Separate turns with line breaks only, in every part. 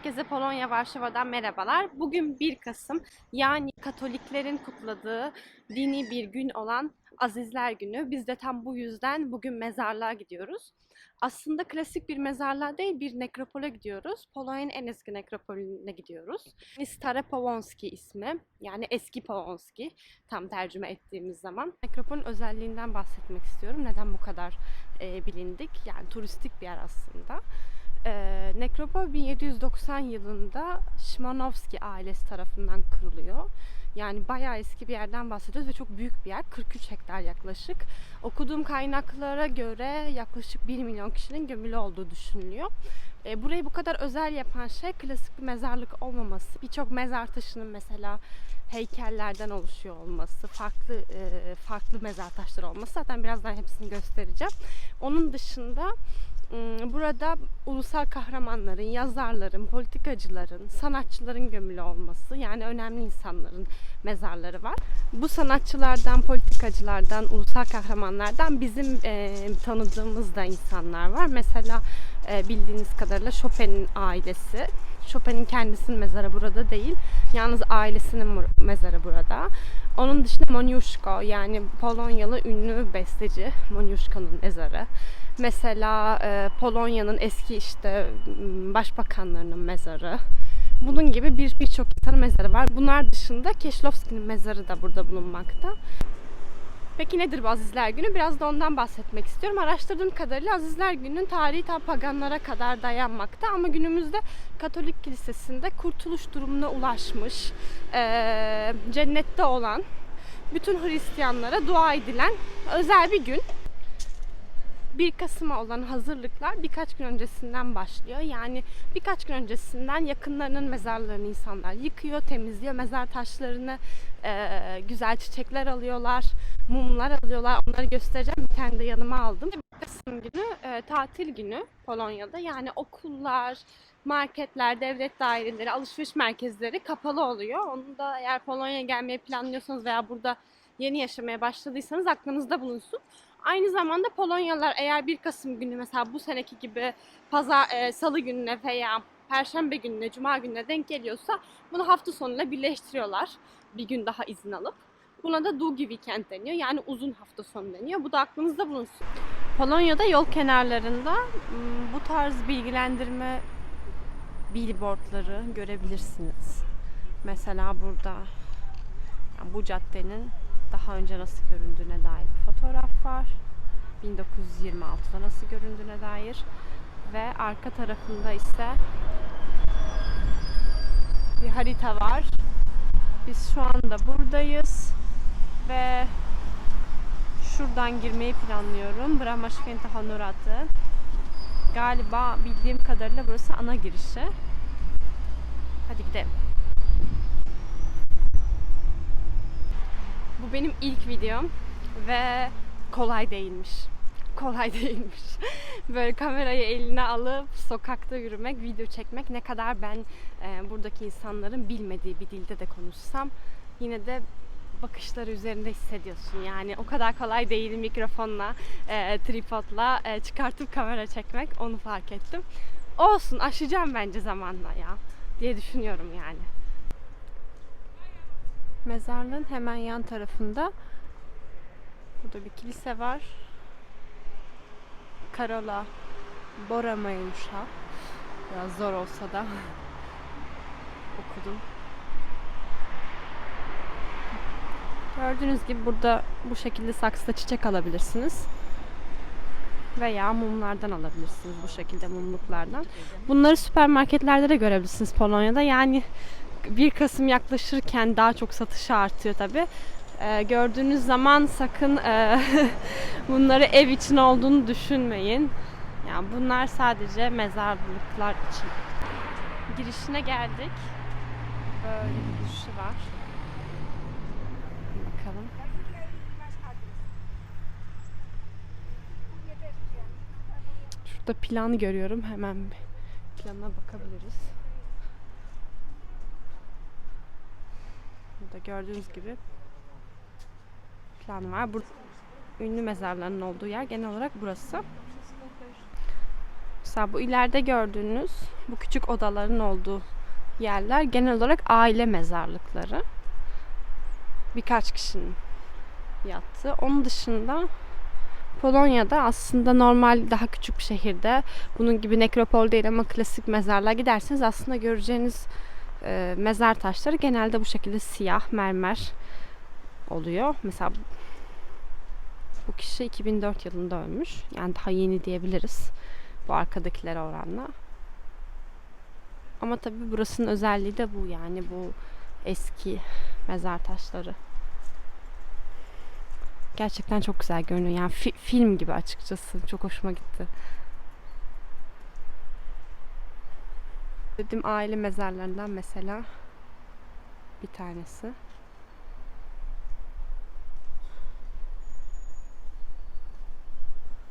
Polonya Varşova'dan merhabalar. Bugün 1 Kasım yani Katoliklerin kutladığı dini bir gün olan Azizler Günü. Biz de tam bu yüzden bugün mezarlığa gidiyoruz. Aslında klasik bir mezarlığa değil bir nekropole gidiyoruz. Polonya'nın en eski nekropolüne gidiyoruz. Stare Powązki ismi. Yani eski Powązki tam tercüme ettiğimiz zaman. Nekropolün özelliğinden bahsetmek istiyorum. Neden bu kadar e, bilindik? Yani turistik bir yer aslında. Ee, Nekropol 1790 yılında Şimanovski ailesi tarafından kuruluyor. Yani bayağı eski bir yerden bahsediyoruz ve çok büyük bir yer. 43 hektar yaklaşık. Okuduğum kaynaklara göre yaklaşık 1 milyon kişinin gömülü olduğu düşünülüyor. Ee, burayı bu kadar özel yapan şey klasik bir mezarlık olmaması. Birçok mezar taşının mesela heykellerden oluşuyor olması, farklı e, farklı mezar taşları olması. Zaten birazdan hepsini göstereceğim. Onun dışında burada ulusal kahramanların, yazarların, politikacıların, sanatçıların gömülü olması yani önemli insanların mezarları var. Bu sanatçılardan, politikacılardan, ulusal kahramanlardan bizim e, tanıdığımız da insanlar var. Mesela e, bildiğiniz kadarıyla Chopin'in ailesi. Chopin'in kendisinin mezarı burada değil. Yalnız ailesinin mezarı burada. Onun dışında Moniuszko yani Polonyalı ünlü besteci Moniuszko'nun mezarı. Mesela e, Polonya'nın eski işte başbakanlarının mezarı. Bunun gibi bir birçok insanın mezarı var. Bunlar dışında Keşlovski'nin mezarı da burada bulunmakta. Peki nedir bu Azizler Günü? Biraz da ondan bahsetmek istiyorum. Araştırdığım kadarıyla Azizler Günü'nün tarihi ta paganlara kadar dayanmakta ama günümüzde Katolik Kilisesi'nde kurtuluş durumuna ulaşmış, eee, cennette olan bütün Hristiyanlara dua edilen özel bir gün. 1 Kasım'a olan hazırlıklar birkaç gün öncesinden başlıyor. Yani birkaç gün öncesinden yakınlarının mezarlarını insanlar yıkıyor, temizliyor. Mezar taşlarını eee, güzel çiçekler alıyorlar, mumlar alıyorlar. Onları göstereceğim. Bir tane de yanıma aldım. 1 Kasım günü eee, tatil günü Polonya'da. Yani okullar, marketler, devlet daireleri, alışveriş merkezleri kapalı oluyor. Onu da eğer Polonya'ya gelmeyi planlıyorsanız veya burada yeni yaşamaya başladıysanız aklınızda bulunsun. Aynı zamanda Polonyalılar eğer 1 Kasım günü mesela bu seneki gibi pazar, e, salı gününe veya perşembe gününe, cuma gününe denk geliyorsa bunu hafta sonuyla birleştiriyorlar. Bir gün daha izin alıp. Buna da Długi Weekend deniyor. Yani uzun hafta sonu deniyor. Bu da aklınızda bulunsun. Polonya'da yol kenarlarında m, bu tarz bilgilendirme billboardları görebilirsiniz. Mesela burada yani bu caddenin daha önce nasıl göründüğüne dair bir fotoğraf var. 1926'da nasıl göründüğüne dair ve arka tarafında ise bir harita var. Biz şu anda buradayız ve şuradan girmeyi planlıyorum. Bramashkenta Honoratı. Galiba bildiğim kadarıyla burası ana girişi. Hadi gidelim. Bu benim ilk videom ve kolay değilmiş. Kolay değilmiş. Böyle kamerayı eline alıp sokakta yürümek, video çekmek ne kadar ben e, buradaki insanların bilmediği bir dilde de konuşsam yine de bakışları üzerinde hissediyorsun. Yani o kadar kolay değil mikrofonla, e, tripodla e, çıkartıp kamera çekmek onu fark ettim. Olsun aşacağım bence zamanla ya diye düşünüyorum yani. Mezarlığın hemen yan tarafında burada bir kilise var. Karola Bora Maymusha. Biraz zor olsa da okudum. Gördüğünüz gibi burada bu şekilde saksıda çiçek alabilirsiniz. Veya mumlardan alabilirsiniz bu şekilde mumluklardan. Bunları süpermarketlerde de görebilirsiniz Polonya'da. Yani 1 Kasım yaklaşırken daha çok satışı artıyor tabi. gördüğünüz zaman sakın e, bunları ev için olduğunu düşünmeyin. Yani bunlar sadece mezarlıklar için. Girişine geldik. Böyle bir girişi var. Bakalım. Şurada planı görüyorum. Hemen bir plana bakabiliriz. Burada gördüğünüz gibi plan var. Burada ünlü mezarların olduğu yer genel olarak burası. Mesela bu ileride gördüğünüz bu küçük odaların olduğu yerler genel olarak aile mezarlıkları. Birkaç kişinin yattığı. Onun dışında Polonya'da aslında normal daha küçük bir şehirde bunun gibi nekropol değil ama klasik mezarlığa giderseniz aslında göreceğiniz e, mezar taşları genelde bu şekilde siyah mermer oluyor. Mesela bu kişi 2004 yılında ölmüş. Yani daha yeni diyebiliriz bu arkadakilere oranla. Ama tabii burasının özelliği de bu yani bu eski mezar taşları. Gerçekten çok güzel görünüyor. Yani fi- film gibi açıkçası. Çok hoşuma gitti. Dediğim aile mezarlarından mesela bir tanesi.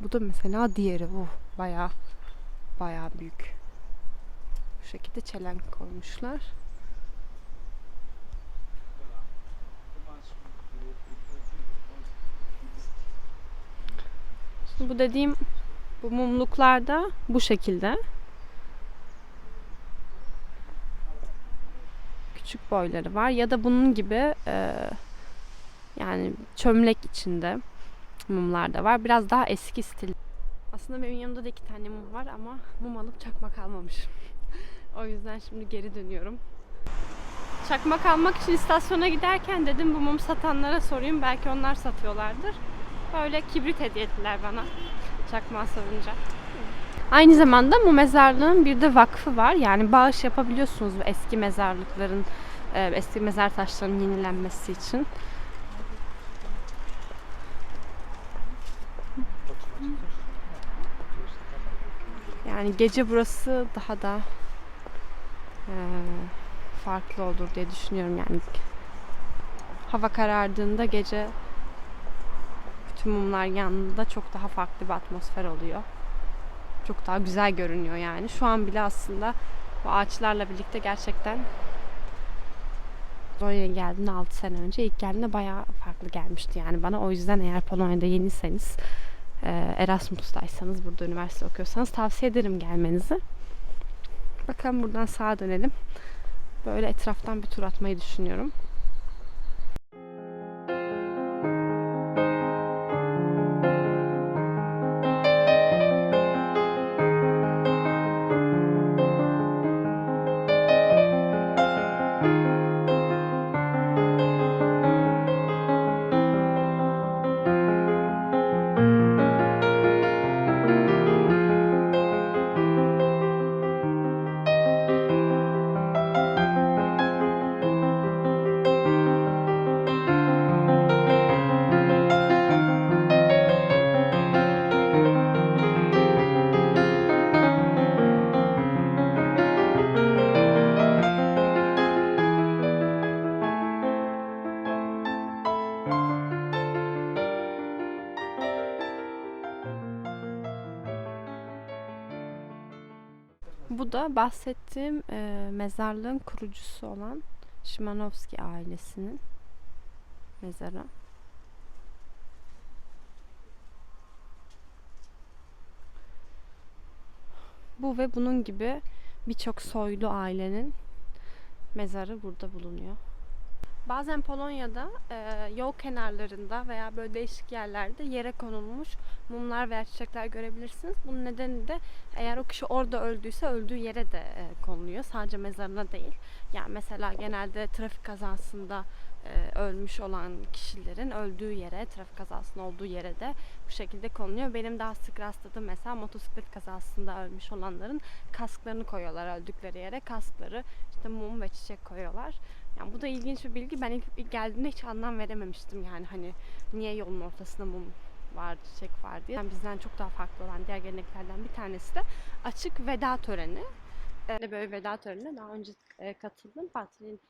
Bu da mesela diğeri. Oh, bayağı bayağı büyük. Bu şekilde çelenk koymuşlar. Bu dediğim bu mumluklar da bu şekilde. Küçük boyları var ya da bunun gibi e, yani çömlek içinde mumlar da var. Biraz daha eski stil. Aslında benim yanımda da iki tane mum var ama mum alıp çakmak almamışım. o yüzden şimdi geri dönüyorum. Çakmak almak için istasyona giderken dedim bu mum satanlara sorayım. Belki onlar satıyorlardır. Böyle kibrit hediye ettiler bana. Çakmağı sorunca. Aynı zamanda bu mezarlığın bir de vakfı var. Yani bağış yapabiliyorsunuz eski mezarlıkların, e, eski mezar taşlarının yenilenmesi için. Yani gece burası daha da e, farklı olur diye düşünüyorum yani. Hava karardığında gece bütün mumlar yanında çok daha farklı bir atmosfer oluyor. Çok daha güzel görünüyor yani. Şu an bile aslında bu ağaçlarla birlikte gerçekten Polonya'ya geldiğinde 6 sene önce ilk geldiğinde bayağı farklı gelmişti yani bana. O yüzden eğer Polonya'da yeniyseniz e, Erasmus'taysanız burada üniversite okuyorsanız tavsiye ederim gelmenizi. Bakalım buradan sağa dönelim. Böyle etraftan bir tur atmayı düşünüyorum. Bahsettiğim e, mezarlığın kurucusu olan Şimanovski ailesinin mezarı. Bu ve bunun gibi birçok soylu ailenin mezarı burada bulunuyor. Bazen Polonya'da e, yol kenarlarında veya böyle değişik yerlerde yere konulmuş mumlar veya çiçekler görebilirsiniz. Bunun nedeni de eğer o kişi orada öldüyse öldüğü yere de e, konuluyor. Sadece mezarına değil. Yani mesela genelde trafik kazasında e, ölmüş olan kişilerin öldüğü yere, trafik kazasının olduğu yere de bu şekilde konuluyor. Benim daha sık rastladığım mesela motosiklet kazasında ölmüş olanların kasklarını koyuyorlar öldükleri yere. Kaskları işte mum ve çiçek koyuyorlar. Yani bu da ilginç bir bilgi. Ben ilk, ilk geldiğimde hiç anlam verememiştim yani hani niye yolun ortasında mum var, çiçek var diye. Yani bizden çok daha farklı olan diğer geleneklerden bir tanesi de açık veda töreni. Ee, böyle veda törenine daha önce e, katıldım. Patri'nin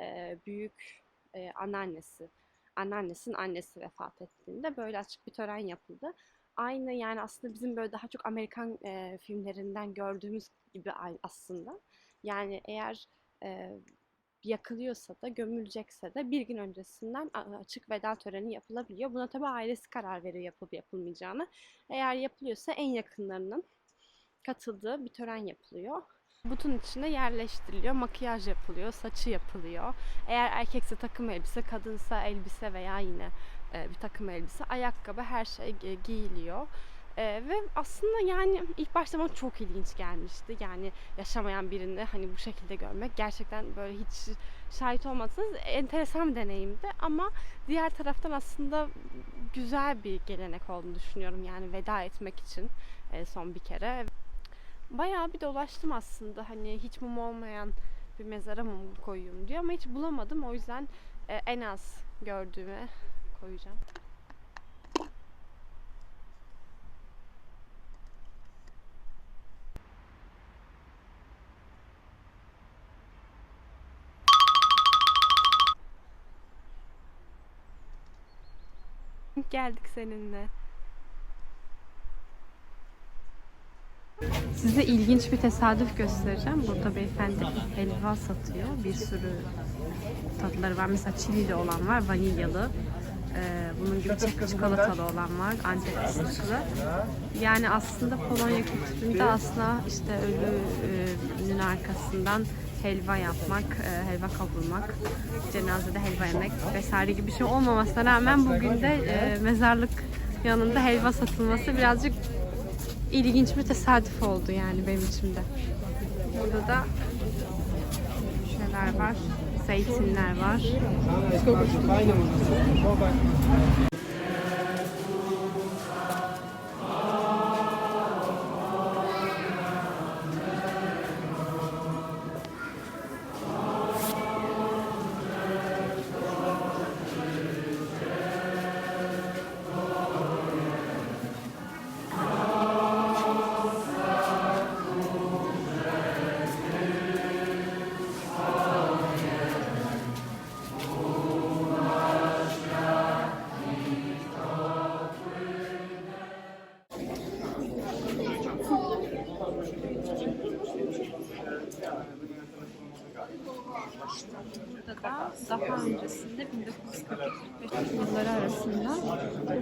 e, büyük e, anneannesi, anneannesinin annesi vefat ettiğinde böyle açık bir tören yapıldı. Aynı yani aslında bizim böyle daha çok Amerikan e, filmlerinden gördüğümüz gibi aslında. Yani eğer e, yakılıyorsa da gömülecekse de bir gün öncesinden açık veda töreni yapılabiliyor. Buna tabii ailesi karar veriyor yapılıp yapılmayacağını. Eğer yapılıyorsa en yakınlarının katıldığı bir tören yapılıyor. Butun içine yerleştiriliyor, makyaj yapılıyor, saçı yapılıyor. Eğer erkekse takım elbise, kadınsa elbise veya yine e, bir takım elbise, ayakkabı her şey gi- giyiliyor. E, ve aslında yani ilk başta bana çok ilginç gelmişti. Yani yaşamayan birini hani bu şekilde görmek gerçekten böyle hiç şahit olmadınız enteresan bir deneyimdi ama diğer taraftan aslında güzel bir gelenek olduğunu düşünüyorum yani veda etmek için son bir kere. Bayağı bir dolaştım aslında hani hiç mum olmayan bir mezara mum koyayım diye ama hiç bulamadım o yüzden en az gördüğüme koyacağım. Geldik seninle. Size ilginç bir tesadüf göstereceğim. Burada beyefendi helva satıyor. Bir sürü tatları var. Mesela çilili olan var, vanilyalı. Ee, bunun gibi çik- çikolatalı olan var, antep fıstıklı. Yani aslında Polonya kültüründe aslında işte ölünün arkasından helva yapmak, e, helva kavurmak, cenazede helva yemek vesaire gibi bir şey olmamasına rağmen bugün de e, mezarlık yanında helva satılması birazcık ilginç bir tesadüf oldu yani benim için de. Burada da şeyler var, zeytinler var.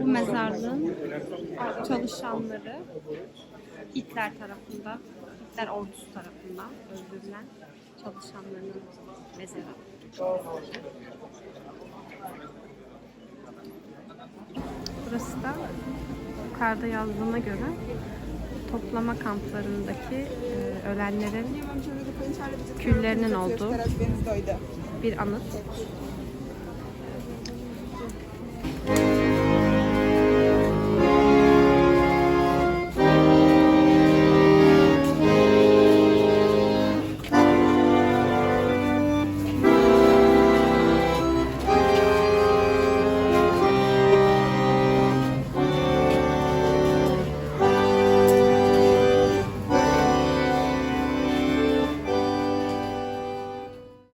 Bu mezarlığın çalışanları Hitler tarafından, Hitler ordusu tarafından öldürülen çalışanlarının mezarı. Burası da yukarıda yazdığına göre toplama kamplarındaki e, ölenlerin küllerinin olduğu bir anıt.